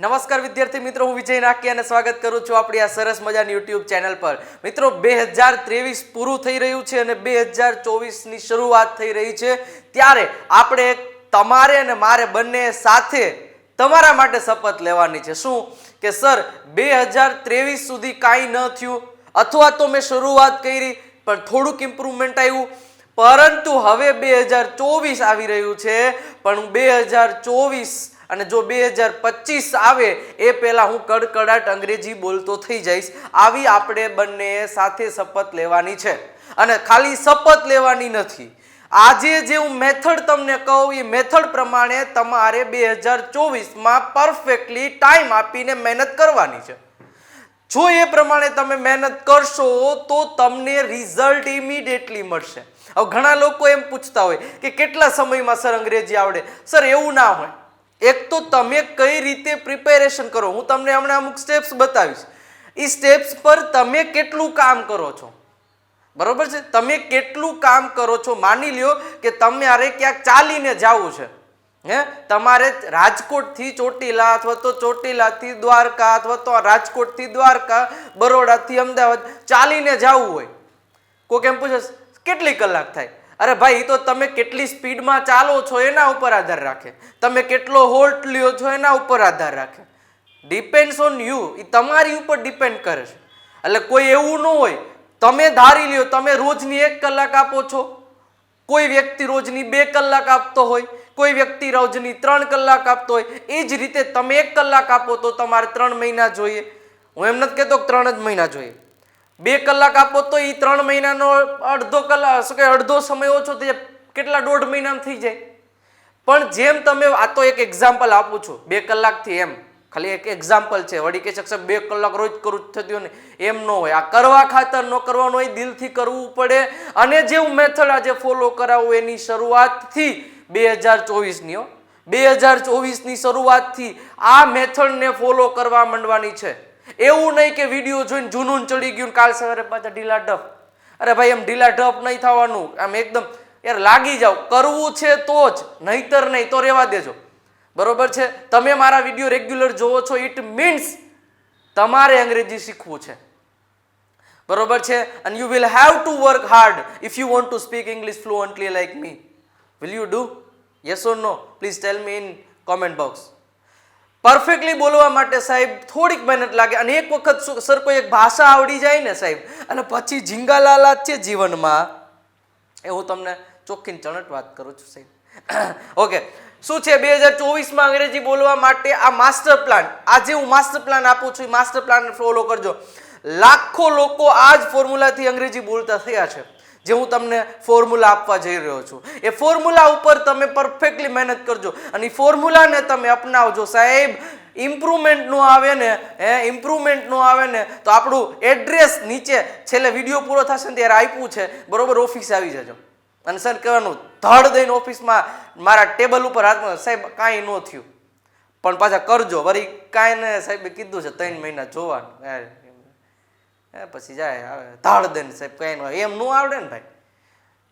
નમસ્કાર વિદ્યાર્થી મિત્રો, હું વિજય નાકી અને સ્વાગત કરું છું આપણી આ સરસ મજાની યુટ્યુબ ચેનલ પર. મિત્રો, બે હજાર ત્રેવીસ પૂરું થઈ રહ્યું છે અને બે હજાર ચોવીસની શરૂઆત થઈ રહી છે. ત્યારે આપણે તમારે અને મારે બંને સાથે તમારા માટે શપથ લેવાની છે. શું? કે સર, બે હજાર ત્રેવીસ સુધી કાંઈ ન થયું? અથવા તો મેં શરૂઆત કરી, પણ થોડુંક ઇમ્પ્રુવમેન્ટ આવ્યું? પરંતુ હવે બે હજાર ચોવીસ આવી રહ્યું છે, પણ બે હજાર ચોવીસ અને જો બે હજાર પચીસ આવે, એ પહેલાં હું કડકડાટ અંગ્રેજી બોલતો થઈ જઈશ. આવી આપણે બંને સાથે શપથ લેવાની છે. અને ખાલી શપથ લેવાની નથી. આજે જે હું મેથડ તમને કહું, એ મેથડ પ્રમાણે તમારે બે હજાર ચોવીસમાં પરફેક્ટલી ટાઈમ આપીને મહેનત કરવાની છે. જો એ પ્રમાણે તમે મહેનત કરશો, તો તમને રિઝલ્ટ ઇમિડિયેટલી મળશે. હવે ઘણા લોકો એમ પૂછતા હોય કે કેટલા સમયમાં સર અંગ્રેજી આવડે? સર, એવું ના હોય. એક તો તમે કઈ રીતે પ્રિપેરેશન કરો? હું તમને હમણાં અમુક સ્ટેપ્સ બતાવીશ. એ સ્ટેપ્સ પર તમે કેટલું કામ કરો છો? બરોબર છે? તમે કેટલું કામ કરો છો? માની લ્યો કે તમારે ક્યાંક ચાલીને જવું છે. હે? તમારે રાજકોટથી ચોટીલા અથવા તો ચોટીલાથી દ્વારકા અથવા તો રાજકોટથી દ્વારકા, બરોડાથી અમદાવાદ ચાલીને જવું હોય. કોઈક એમ પૂછે, કેટલી કલાક થાય? અરે ભાઈ તો તમે કેટલી સ્પીડમાં ચાલો છો એના ઉપર આધાર રાખે. તમે કેટલો હોલ્ટ લ્યો છો એના ઉપર આધાર રાખે. ડિપેન્ડ્સ ઓન યુ એ તમારી ઉપર ડિપેન્ડ કરે છે. એટલે કોઈ એવું ન હોય, તમે ધારી લ્યો, તમે રોજની એક કલાક આપો છો. કોઈ વ્યક્તિ રોજની બે કલાક આપતો હોય, કોઈ વ્યક્તિ રોજની ત્રણ કલાક આપતો હોય, એ જ રીતે તમે એક કલાક આપો તો તમારે ત્રણ મહિના જોઈએ. હું એમ નથી કહેતો ત્રણ જ મહિના જોઈએ. બે કલાક આપો તો એ ત્રણ મહિનાનો અડધો કલાક શું કે અડધો સમય ઓછો થઈ જાય. કેટલા દોઢ મહિનામાં થઈ જાય. પણ જેમ તમે, આ તો એક એક્ઝામ્પલ આપું છું. બે કલાકથી એમ. ખાલી એક એક્ઝામ્પલ છે. વળી કે શકશે બે કલાક રોજ કરું થતું ને, એમ ન હોય. આ કરવા ખાતર ન કરવાનું હોય, દિલથી કરવું પડે. અને જે હું મેથડ આજે ફોલો કરાવું એની શરૂઆતથી બે હજાર ચોવીસની, હો. બે હજાર ચોવીસની શરૂઆતથી આ મેથડને ફોલો કરવા માંડવાની છે. એવું નહીં કે વીડિયો જોઈને જૂનું ચડી ગયું કાલ સવારે પાછા ઢીલા ઢપ. અરે ભાઈ, એમ ઢીલા ઢપ નહીં થવાનું. આમ એકદમ, યાર લાગી જાઓ. કરવું છે તો જ, નહીતર નહીં તો રહેવા દેજો. બરોબર છે? તમે મારા વીડિયો રેગ્યુલર જોવો છો ઇટ મીન્સ તમારે અંગ્રેજી શીખવું છે. બરોબર છે? And you will have to work hard if you want to speak English fluently like me will you do? Yes or no please tell me in comment box. Perfectly બોલવા માટે સાહેબ થોડીક મહેનત લાગે અને એક વખત સર કોઈ એક ભાષા આવડી જાય ને સાહેબ, અને પછી ઝીંગાલાલા છે જીવનમાં. એ હું તમને ચોખ્ખી ચણટ વાત કરું છું સાહેબ. ઓકે શું છે? બે હજાર ચોવીસમાં અંગ્રેજી બોલવા માટે આ માસ્ટર પ્લાન, આજે હું માસ્ટર પ્લાન આપું છું, એ માસ્ટર પ્લાન ફોલો કરજો. લાખો લોકો આ જ ફોર્મ્યુલાથી અંગ્રેજી બોલતા થયા છે. જે હું તમને ફોર્મ્યુલા આપવા જઈ રહ્યો છું. એ ફોર્મ્યુલા ઉપર તમે પરફેક્ટલી મહેનત કરજો. અને એ ફોર્મ્યુલાને તમે અપનાવજો. સાહેબ ઇમ્પ્રુવમેન્ટનું આવે ને, હે ઇમ્પ્રુવમેન્ટનું આવે ને, તો આપણું એડ્રેસ નીચે છેલ્લે વીડિયો પૂરો થશે ને ત્યારે આપ્યું છે. બરોબર ઓફિસે આવી જજો. અને સર કહેવાનું, ધડ દઈને ઓફિસમાં મારા ટેબલ ઉપર હાથમાં સાહેબ, કાંઈ ન થયું. પણ પાછા કરજો. વળી કાંઈ ને સાહેબે કીધું છે, ત્રણ મહિના જોવાનું. પછી જાય, આવે. ધાડ દે ને સાહેબ, કઈ એમ નું આવડે ને ભાઈ.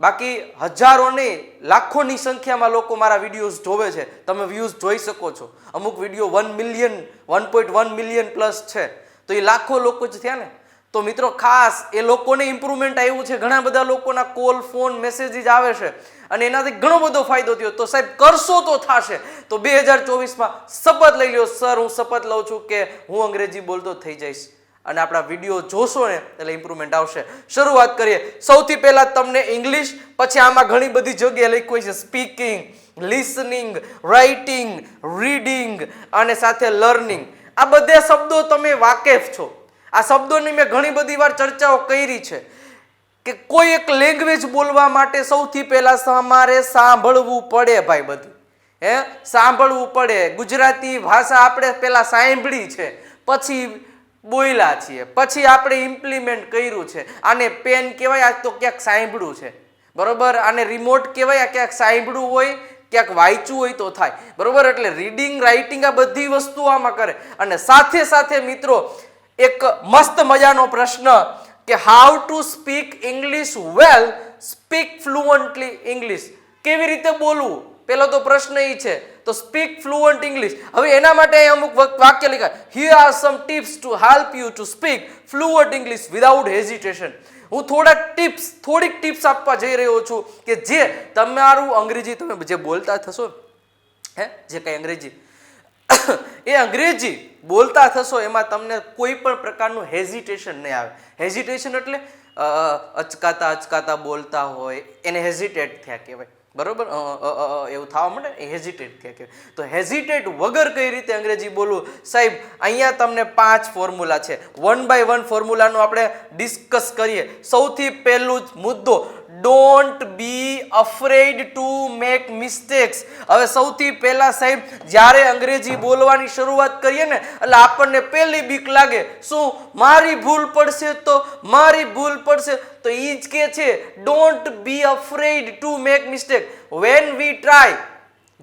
બાકી હજારો નહીં, લાખોની સંખ્યામાં લોકો મારા વિડીયોઝ જોવે છે. તમે વ્યૂઝ જોઈ શકો છો. અમુક video one million one point one million plus છે. તો એ લાખો લોકો જ થયા ને. તો મિત્રો ખાસ, એ લોકોને ઇમ્પ્રુવમેન્ટ આવ્યું છે. ઘણા બધા લોકોના કોલ ફોન મેસેજીસ આવે છે. અને એનાથી ઘણો બધો ફાયદો થયો. તો સાહેબ, કરશો તો થશે. તો બે હજાર ચોવીસમાં શપથ લઈ લ્યો. સર, હું શપથ લઉં છું કે હું અંગ્રેજી બોલતો થઈ જઈશ. અને આપણા વીડિયો જોશો ને, એટલે ઇમ્પ્રુવમેન્ટ આવશે. શરૂઆત કરીએ. સૌથી પહેલા તમને ઇંગ્લિશ પછી આમાં ઘણી બધી જગ્યાએ લખ્યું છે. સ્પીકિંગ લિસનિંગ રાઇટિંગ રીડિંગ અને સાથે લર્નિંગ આ બધા શબ્દો તમે વાકેફ છો. આ શબ્દોની મેં ઘણી બધી વાર ચર્ચાઓ કરી છે કે કોઈ એક લેંગ્વેજ બોલવા માટે સૌથી પહેલાં તમારે સાંભળવું પડે ભાઈ બધું. હે? સાંભળવું પડે. ગુજરાતી ભાષા આપણે પહેલાં સાંભળી છે. પછી બોલ્યા છીએ. પછી આપણે ઇમ્પ્લિમેન્ટ કર્યું છે. આને પેન કહેવાય, આ તો ક્યાંક સાંભળ્યું છે. બરોબર? આને રિમોટ કહેવાય, આ ક્યાંક સાંભળ્યું હોય, ક્યાંક વાંચવું હોય તો થાય. બરોબર? એટલે રીડિંગ રાઇટિંગ આ બધી વસ્તુ આમાં કરે. અને સાથે સાથે મિત્રો, એક મસ્ત મજાનો પ્રશ્ન કે how to speak English well speak fluently English કેવી રીતે બોલવું? પેલો તો પ્રશ્ન એ છે, તો સ્પીક ફ્લુઅન્ટ ઇંગ્લિશ હવે એના માટે અમુક વક- વાક્ય લખ્યા. Here are some tips to help you to speak fluent English without hesitation હું થોડાક ટિપ્સ થોડીક ટિપ્સ આપવા જઈ રહ્યો છું કે જે તમારું અંગ્રેજી, તમે જે બોલતા થશો, હે, જે કંઈ અંગ્રેજી, એ અંગ્રેજી બોલતા થશો એમાં તમને કોઈ પણ પ્રકારનું હેઝિટેશન નહીં આવે. હેઝિટેશન એટલે અચકાતા અચકાતા બોલતા હોય, એને હેઝિટેટ થયા કહેવાય. બરોબર? એવું થવા માટે હેઝિટેટ કે તો હેઝિટેટ વગર કઈ રીતે અંગ્રેજી બોલવું? સાહેબ, અહીંયા તમને પાંચ ફોર્મ્યુલા છે. વન બાય વન ફોર્મ્યુલાનું આપણે ડિસ્કસ કરીએ. સૌથી પહેલું જ મુદ્દો don't be afraid to make mistakes હવે સૌથી પહેલા સાહેબ, જ્યારે અંગ્રેજી બોલવાની શરૂઆત કરીએ ને, એટલે આપણને પહેલી બીક લાગે, શું મારી ભૂલ પડશે તો? મારી ભૂલ પડશે તો એ જ કે છે don't be afraid to make mistake when we try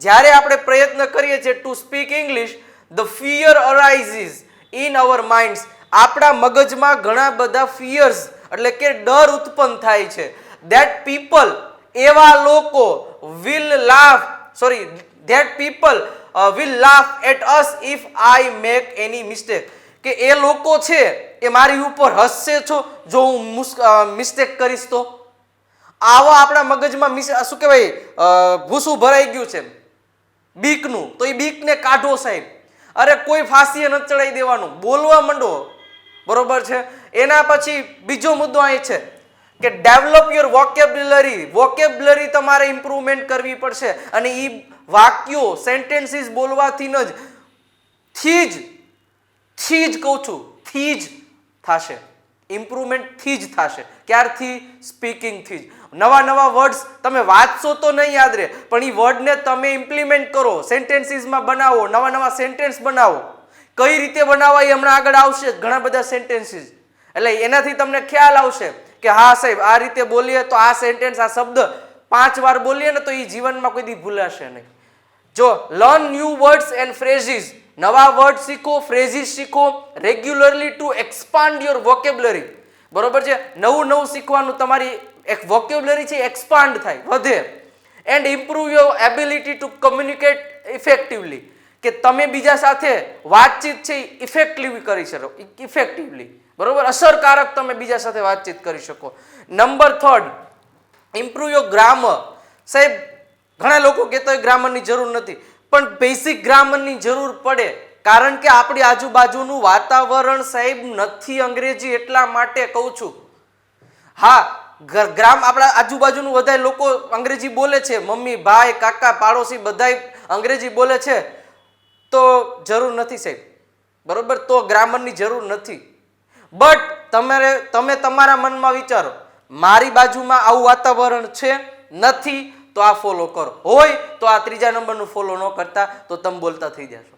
જ્યારે આપણે પ્રયત્ન કરીએ છીએ to speak English the fear arises in our minds આપણા મગજમાં ઘણા બધા ફિયર્સ એટલે કે ડર ઉત્પન્ન થાય છે. ધેટ પીપલ એવા લોકો will laugh sorry that people will laugh at us if I make any mistake કે એ લોકો છે, એ મારી ઉપર હસશે છો, જો હું મિસ્ટેક કરીશ તો? આવા આપણા મગજમાં મિસ શું કહેવાય ભૂસું ભરાઈ ગયું છે બીકનું. તો એ બીકને કાઢો સાહેબ. અરે કોઈ ફાંસીએ ન ચડાવી દેવાનું. બોલવા માંડો. બરોબર છે? એના પછી બીજો મુદ્દો અહીં છે. કે ડેવલપ યોર વોકેબ્યુલરી વોકેબ્યુલરી તમારે ઇમ્પ્રુવમેન્ટ કરવી પડશે. અને એ વાક્યો સેન્ટેન્સીસ બોલવાથી જ, થી જ થી જ કહું છું, થી જ થશે. ઇમ્પ્રુવમેન્ટથી જ થશે. ક્યારથી? સ્પીકિંગથી જ. નવા નવા વર્ડ્સ તમે વાંચશો તો નહીં યાદ રહે, પણ એ વર્ડને તમે ઇમ્પ્લિમેન્ટ કરો. સેન્ટેન્સીસમાં બનાવો, નવા નવા સેન્ટેન્સ બનાવો. કઈ રીતે બનાવવા એ હમણાં આગળ આવશે, ઘણા બધા સેન્ટેન્સીસ એટલે એનાથી તમને ખ્યાલ આવશે. કે હા સાહેબ, આ રીતે બોલીએ તો આ સેન્ટેન્સ આ શબ્દ પાંચ વાર બોલીએ ને તો એ જીવનમાં કોઈ દી ભૂલાશે નહીં. જો learn new words and phrases નવા વર્ડ શીખો ફ્રેઝિસ શીખો regularly to expand your vocabulary બરોબર છે? નવું નવું શીખવાનું તમારી એક વોકેબ્લરી છે એક્સપાન્ડ થાય, વધે. And improve your ability to communicate effectively કે તમે બીજા સાથે વાતચીત છે ઇફેક્ટિવલી કરી શકો. ઇફેક્ટિવલી બરોબર? અસરકારક તમે બીજા સાથે વાતચીત કરી શકો. Number third improve your grammar સાહેબ, ઘણા લોકો કહેતા હોય ગ્રામરની જરૂર નથી, પણ બેઝિક ગ્રામરની જરૂર પડે. કારણ કે આપણી આજુબાજુનું વાતાવરણ સાહેબ નથી અંગ્રેજી એટલા માટે કહું છું. હા ગ્રામ આપણા આજુબાજુનું બધા લોકો અંગ્રેજી બોલે છે. મમ્મી, ભાઈ, કાકા, પાડોશી બધાય અંગ્રેજી બોલે છે. તો જરૂર નથી સાહેબ. બરોબર? તો ગ્રામરની જરૂર નથી. બટ તમારે, તમે તમારા મનમાં વિચારો, મારી બાજુમાં આવું વાતાવરણ છે નથી, તો આ ફોલો કરો. હોય તો આ ત્રીજા નંબરનું ફોલો ન કરતા, તો તમે બોલતા થઈ જશો.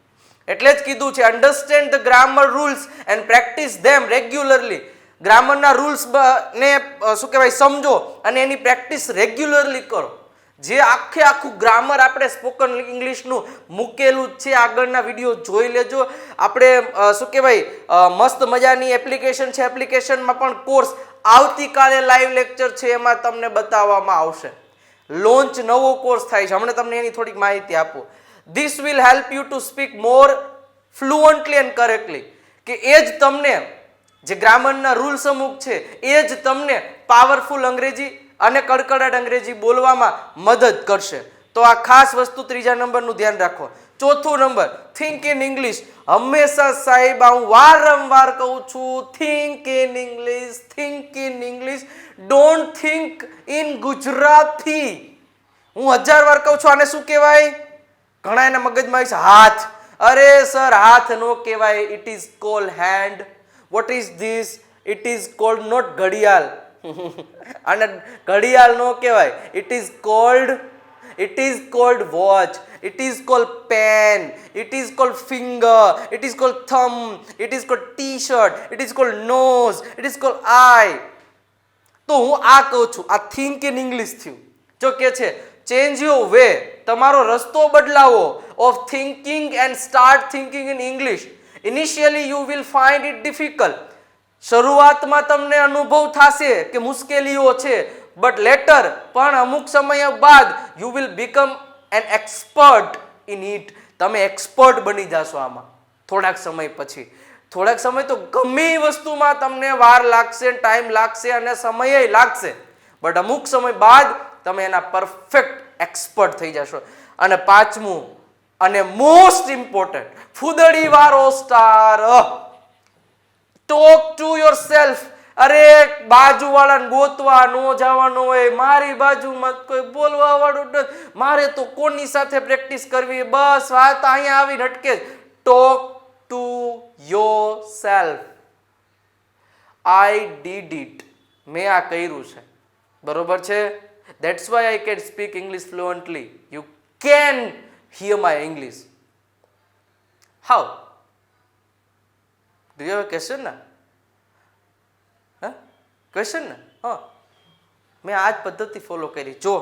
એટલે જ કીધું છે understand the grammar rules and practice them regularly ગ્રામરના rules ને શું કહેવાય, સમજો અને એની પ્રેક્ટિસ રેગ્યુલરલી કરો. જે આખે આખું ગ્રામર આપણે સ્પોકન ઇંગ્લિશનું મૂકેલું છે. આગળના વીડિયો જોઈ લેજો. આપણે શું કહેવાય? મસ્ત મજાની એપ્લિકેશન છે. એપ્લિકેશનમાં પણ કોર્સ આવતીકાલે લાઈવ લેક્ચર છે. એમાં તમને બતાવવામાં આવશે. લોન્ચ નવો કોર્સ થાય છે. હમણાં તમને એની થોડીક માહિતી આપો. This will help you to speak more fluently and correctly કે એ જ તમને, જે ગ્રામરના રૂલ્સ અમુક છે, એ જ તમને પાવરફુલ અંગ્રેજી અને કડકડાટ અંગ્રેજી બોલવામાં મદદ કરશે. તો આ ખાસ વસ્તુ ત્રીજા નંબરનું ધ્યાન રાખો. ચોથું નંબર થિંક ઇન ઇંગ્લિશ હંમેશા સાહેબ હું વારંવાર કહું છું think in English think in English don't think in Gujarati. હું હજાર વાર કહું છું, આને શું કહેવાય? ઘણા એના મગજમાં આવીશ, હાથ. અરે સર, હાથ નો કહેવાય. It is call hand what is this it is called not ઘડિયાળ. અને ઘડિયાળ નો કહેવાય. It is called it is called watch it is called pen it is called finger it is called thumb it is called T shirt it is called nose it is called I તો હું આ કહું છું. આ think in English થયું? જો કે છે ચેન્જ યોર વે તમારો રસ્તો બદલાવો. Of thinking and start thinking in English initially you will find it difficult શરૂઆતમાં તમને અનુભવ થશે કે મુશ્કેલીઓ છે બટ લેટર પણ અમુક સમય બાદ you will become an expert in it તમે એક્સપર્ટ બની જશો આમાં. થોડાક સમય પછી. થોડાક સમય તો ગમે વસ્તુમાં તમને વાર લાગશે ટાઈમ લાગશે અને સમય લાગશે. બટ અમુક સમય બાદ તમે એના પરફેક્ટ એક્સપર્ટ થઈ જશો. અને પાંચમું, અને મોસ્ટ ઇમ્પોર્ટન્ટ ફૂદડી વાળો star talk to yourself અરે, બાજુવાળાને ગોતવા ન જવાનું હોય, મારી બાજુમાં કોઈ બોલવા વાળું મારે તો કોની સાથે પ્રેક્ટિસ કરવી? બસ, વાત અહીંયા આવીને અટકે talk to yourself I did it મેં આ કર્યું છે. બરોબર છે? That's why I can speak English fluently you can hear my English how do you have question ના હા ક્વેશ્ચન ને હા મેં આ જ પદ્ધતિ ફોલો કરી જો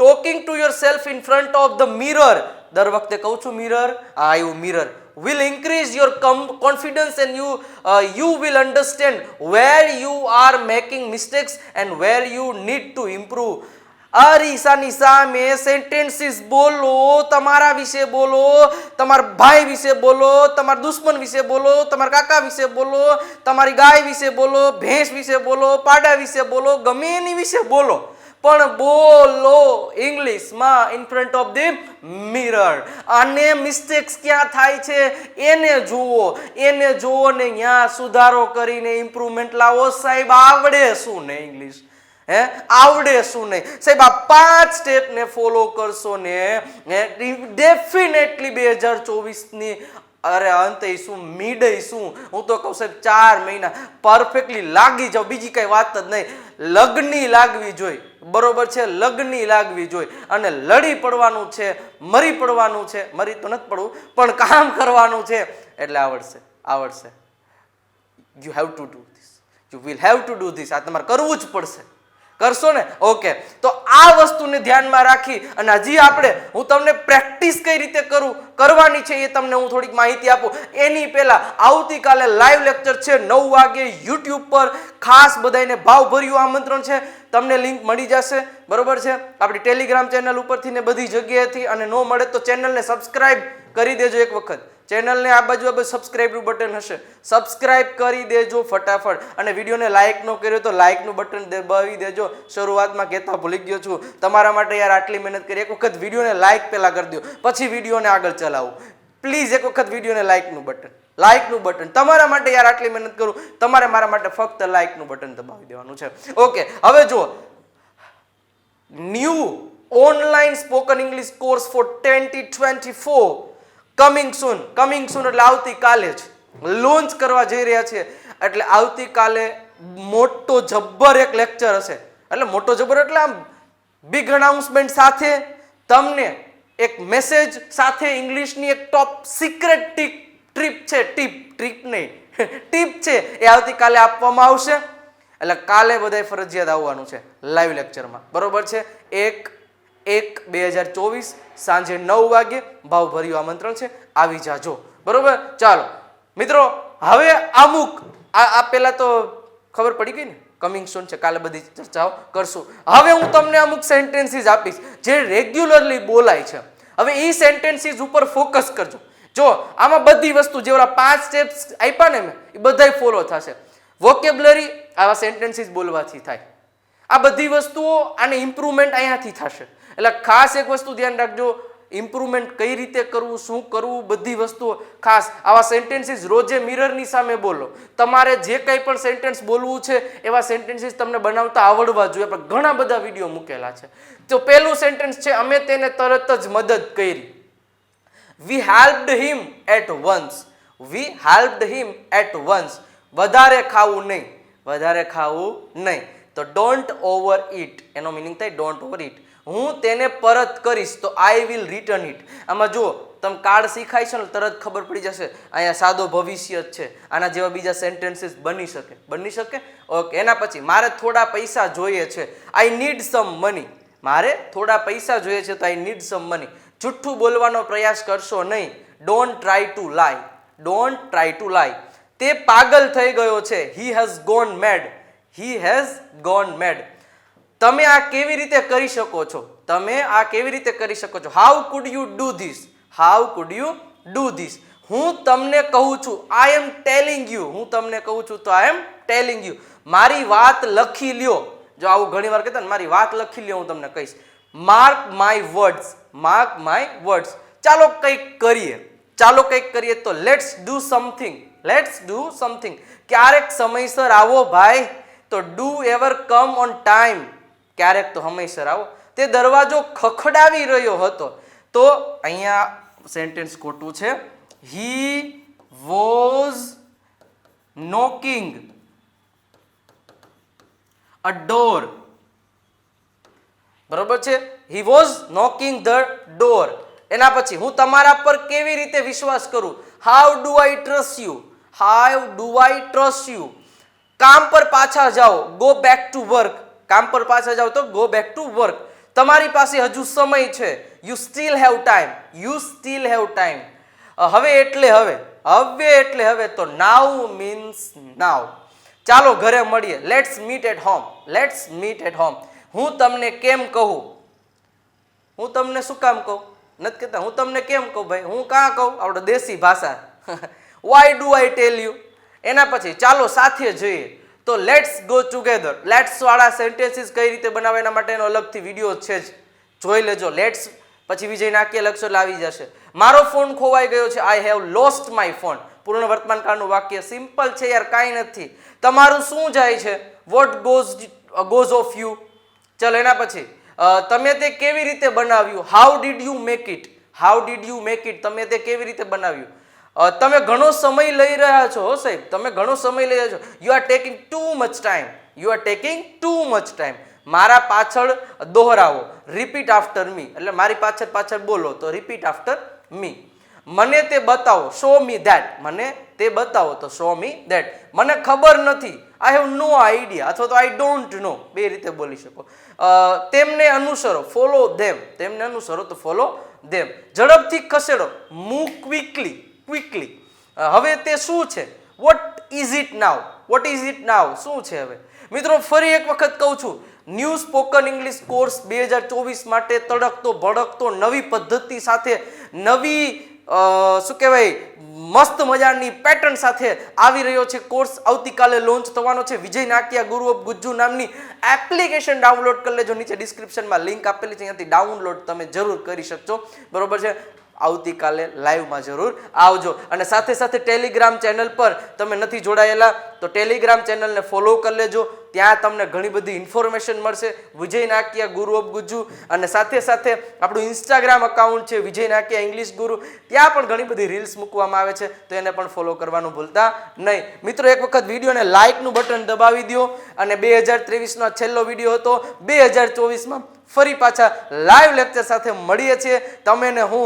talking to your self in front of the mirror દર વખતે કહું છું મિરર આ આવ્યું mirror will increase your com- confidence and you uh, you will understand where you are making mistakes and where you need to improve અરીસાની સામે sentences બોલો, તમારા વિશે બોલો, તમારા ભાઈ વિશે બોલો, તમારા દુશ્મન વિશે બોલો, તમારા કાકા વિશે બોલો, તમારી ગાય વિશે બોલો, ભેંસ વિશે બોલો, પાડા વિશે બોલો, ગમે એની વિશે બોલો. પણ બોલો ઇંગ્લિશમાં in front of the mirror અને મિસ્ટેક્સ ક્યાં થાય છે? એને જુઓ એને જુઓ ને ત્યાં સુધારો કરીને ઇમ્પ્રુવમેન્ટ લાવો. સાહેબ, આવડે શું ને ઇંગ્લિશ હે? આવડે શું નહીં? સાહેબ, આ પાંચ સ્ટેપને ફોલો કરશો ને ડેફિનેટલી બે હજાર ચોવીસની, અરે અંતે શું મિડ શું? હું તો કહું સાહેબ, ચાર મહિના. પરફેક્ટલી લાગી જાવ બીજી કઈ વાત જ નહીં. લગ્ની લાગવી જોઈએ બરોબર છે? લગ્ની લાગવી જોઈએ અને લડી પડવાનું છે, મરી પડવાનું છે. મરી તો નથી પડવું, પણ કામ કરવાનું છે. એટલે આવડશે આવડશે. You have to do this you will have to do this આ તમારે કરવું જ પડશે. કરશો ને? ઓકે તો આ વસ્તુને ધ્યાનમાં રાખી અને હજી આપણે હું તમને પ્રેક્ટિસ કઈ રીતે કરું, કરવાની છે એ તમને હું થોડીક માહિતી આપું. એની પહેલા આવતીકાલે લાઈવ લેક્ચર છે નવ વાગે યુટ્યુબ પર. ખાસ બધાને ભાવભર્યું આમંત્રણ છે. તમને લિંક મળી જશે. બરોબર છે? આપણી ટેલિગ્રામ ચેનલ ઉપરથી ને બધી જગ્યાએથી અને ન મળે તો ચેનલને સબસ્ક્રાઈબ કરી દેજો એક વખત. ચેનલને આ બાજુ આ બાજુ સબસ્ક્રાઇબનું બટન હશે. સબસ્ક્રાઇબ કરી દેજો ફટાફટ. અને વિડીયોને લાઇક ન કર્યો તો લાઇકનું બટન દબાવી દેજો. શરૂઆતમાં કહેતા ભૂલી ગયો છું. તમારા માટે યાર આટલી મહેનત કરી, એક વખત વિડીયોને લાઇક પહેલાં કરી દો. પછી વિડીયોને આગળ ચલાવો. પ્લીઝ એક વખત વિડીયોને લાઇકનું બટન લાઇકનું બટન તમારા માટે યાર આટલી મહેનત કરું, તમારે મારા માટે ફક્ત લાઇકનું બટન દબાવી દેવાનું છે. ઓકે હવે જુઓ. New online spoken English course for twenty twenty four coming soon coming soon એટલે આવતીકાલે જ. લોન્ચ કરવા જઈ રહ્યા છીએ. એટલે આવતીકાલે મોટો જબ્બર એક લેક્ચર હશે. એટલે મોટો જબ્બર એટલે આમ બિગ અનાઉન્સમેન્ટ સાથે તમને એક મેસેજ સાથે ઇંગ્લિશની એક ટોપ સિક્રેટ ટીપ ટ્રીપ છે. ટીપ ટ્રીપ નહીં. ટીપ છે. એ આવતીકાલે આપવામાં આવશે. એટલે કાલે બધાય ફરજિયાત આવવાનું છે. લાઈવ લેક્ચરમાં બરોબર છે? એક એક, બે હજાર ચોવીસ સાંજે નવ વાગે ભાવભર્યું આમંત્રણ છે. આવી જાજો. બરોબર? ચાલો. મિત્રો, હવે અમુક આ આ પહેલાં તો ખબર પડી ગઈ ને? કમિંગ સોન છે. કાલે બધી ચર્ચાઓ કરશું. હવે હું તમને અમુક સેન્ટેન્સીસ આપીશ જે રેગ્યુલરલી બોલાય છે. હવે એ સેન્ટેન્સીસ ઉપર ફોકસ કરજો. જો, આમાં બધી વસ્તુ જે ઓલા પાંચ સ્ટેપ્સ આપ્યા ને મેં એ બધાય ફોલો થશે. વોકેબ્લરી આવા સેન્ટેન્સીસ બોલવાથી થાય. આ બધી વસ્તુઓ આને ઇમ્પ્રુવમેન્ટ અહીંયાથી થશે. એટલે ખાસ એક વસ્તુ ધ્યાન રાખજો ઇમ્પ્રુવમેન્ટ કઈ રીતે કરવું, શું કરવું, બધી વસ્તુઓ. ખાસ આવા સેન્ટેન્સીસ રોજે મિરરની સામે બોલો. તમારે જે કંઈ પણ સેન્ટેન્સ બોલવું છે, એવા સેન્ટેન્સીસ તમને બનાવતા આવડવા જોઈએ. આપણે ઘણા બધા વીડિયો મૂકેલા છે. તો પહેલું સેન્ટેન્સ છે, અમે તેને તરત જ મદદ કરી. We helped him at once we helped him at once વધારે ખાવું નહીં. વધારે ખાવું નહીં. તો ડોન્ટ ઓવર ઇટ એનો મિનિંગ થાય ડોન્ટ ઓવર ઇટ હું તેને પરત કરીશ તો આઈ વિલ રિટર્ન ઇટ આમાં જુઓ, તમે કાર્ડ શીખાય છે ને તરત ખબર પડી જશે, અહીંયા સાદો ભવિષ્ય જ છે. આના જેવા બીજા સેન્ટેન્સીસ બની શકે. બની શકે? ઓકે એના પછી મારે થોડા પૈસા જોઈએ છે. આઈ નીડ સમ મની મારે થોડા પૈસા જોઈએ છે તો આઈ નીડ સમ મની જુઠ્ઠું બોલવાનો પ્રયાસ કરશો નહીં. Don't try to lie don't try to lie તે પાગલ થઈ ગયો છે. He has gone mad he has gone mad તમે આ કેવી રીતે કરી શકો છો? તમે આ કેવી રીતે કરી શકો છો? How could you do this how could you do this હું તમને કહું છું આઈ એમ ટેલિંગ યુ હું તમને કહું છું તો આઈ એમ ટેલિંગ યુ મારી વાત લખી લ્યો. જો આવું ઘણી વાર કહેતા ને, મારી વાત લખી લ્યો હું તમને કહીશ. Mark my words mark my words ચાલો કંઈક કરીએ. ચાલો કંઈક કરીએ તો let's do something let's do something ક્યારેક સમયસર આવો ભાઈ. તો do ever come on time ક્યારેક તો સમયસર આવો. તે દરવાજો ખખડાવી રહ્યો હતો. તો અહીંયા સેન્ટેન્સ ખોટું છે. He was knocking a door બરોબર છે? He was knocking the door એના પછી હું તમારા પર કેવી રીતે વિશ્વાસ કરું? How do I trust you how do I trust you કામ પર પાછા જાઓ. ગો બેક ટુ વર્ક કામ પર પાછા જાઓ તો ગો બેક ટુ વર્ક તમારી પાસે હજુ સમય છે. You still have time you still have time હવે એટલે હવે હવે એટલે હવે તો નાવ મીન્સ નાવ ચાલો ઘરે મળીએ. Let's meet at home let's meet at home હું તમને કેમ કહું? હું તમને શું કામ કહું? નથી કહેતા. હું તમને કેમ કહું ભાઈ? હું કાં કહું? આપણે દેશી ભાષા. Why do I tell you એના પછી ચાલો સાથે જઈએ. તો લેટ્સ ગો ટુગેધર લેટ્સ વાળા સેન્ટેન્સીસ કઈ રીતે બનાવે એના માટેનો અલગથી વીડિયો છે જ. જોઈ લેજો. લેટ્સ પછી વિજય નાક્ય લક્ષો આવી જશે. મારો ફોન ખોવાઈ ગયો છે. I have lost my phone પૂર્ણ વર્તમાન કાળનું વાક્ય સિમ્પલ છે યાર, કાંઈ નથી. તમારું શું જાય છે? What goes goes of you ચલો, એના પછી તમે તે કેવી રીતે બનાવ્યું? How did you make it how did you make it તમે તે કેવી રીતે બનાવ્યું? તમે ઘણો સમય લઈ રહ્યા છો, હો સાહેબ. તમે ઘણો સમય લઈ રહ્યા છો. You are taking too much time you are taking too much time મારા પાછળ દોહરાવો. રિપીટ આફ્ટર મી એટલે મારી પાછળ પાછળ બોલો. તો રિપીટ આફ્ટર મી મને તે બતાવો. શો મી ધેટ મને તે બતાવો. તો શો મી ધેટ મને ખબર નથી. આઈ હેવ નો આઈડિયા અથવા તો આઈ ડોન્ટ નો બે રીતે બોલી શકો. તેમને અનુસરો. ફોલો ધેમ તેમને અનુસરો તો ફોલો ધેમ ઝડપથી ખસેડો. મૂવ ક્વિકલી ક્વિકલી હવે તે શું છે? What is it now what is it now શું છે હવે? મિત્રો, ફરી એક વખત કહું છું, ન્યૂ સ્પોકન ઇંગ્લિશ કોર્સ બે હજાર ચોવીસ માટે તડકતો, ભડકતો, નવી પદ્ધતિ સાથે, નવી શું કહેવાય, મસ્ત મજાની પેટર્ન સાથે આવી રહ્યો છે કોર્સ. આવતીકાલે લોન્ચ થવાનો છે. વિજય નાકિયા, ગુરુ ઓફ ગુજ્જુ નામની એપ્લિકેશન ડાઉનલોડ કરી લેજો. નીચે ડિસ્ક્રિપ્શનમાં લિંક આપેલી છે. ત્યાંથી ડાઉનલોડ તમે જરૂર કરી શકશો. બરોબર છે? આવતીકાલે લાઈવમાં જરૂર આવજો. અને સાથે સાથે ટેલિગ્રામ ચેનલ પર તમે નથી જોડાયેલા, તો ટેલિગ્રામ ચેનલને ફોલો કરી લેજો. ત્યાં તમને ઘણી બધી ઇન્ફોર્મેશન મળશે. વિજય નાકિયા ગુરુ ઓફ ગુજુ અને સાથે સાથે આપણું ઇન્સ્ટાગ્રામ અકાઉન્ટ છે, વિજય નાકિયા ઇંગ્લિશ ગુરુ. ત્યાં પણ ઘણી બધી રીલ્સ મૂકવામાં આવે છે, તો એને પણ ફોલો કરવાનું ભૂલતા નહીં. મિત્રો, એક વખત વિડીયોને લાઇકનું બટન દબાવી દો અને બે હજાર ત્રેવીસનો છેલ્લો વીડિયો હતો. બે હજાર ચોવીસમાં ફરી પાછા લાઈવ લેક્ચર સાથે મળીએ છીએ. તમે ને હું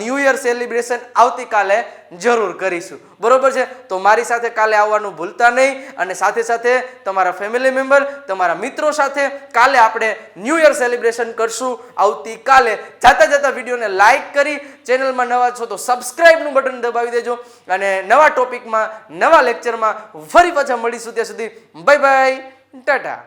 ન્યૂ યર સેલિબ્રેશન આવતીકાલે જરૂર કરીશું. બરોબર છે? તો મારી સાથે કાલે આવવાનું ભૂલતા નહીં અને સાથે સાથે તમારા ફેમિલી મેમ્બર તમારા મિત્રો સાથે કાલે આપણે ન્યૂ યર સેલિબ્રેશન કરશું. આવતીકાલે જાતા જતા વિડીયોને લાઈક કરી ચેનલમાં નવા છો તો સબસ્ક્રાઈબનું બટન દબાવી દેજો અને નવા ટોપિકમાં નવા લેક્ચરમાં ફરી પાછા મળીશું ત્યાં સુધી. Bye bye Tata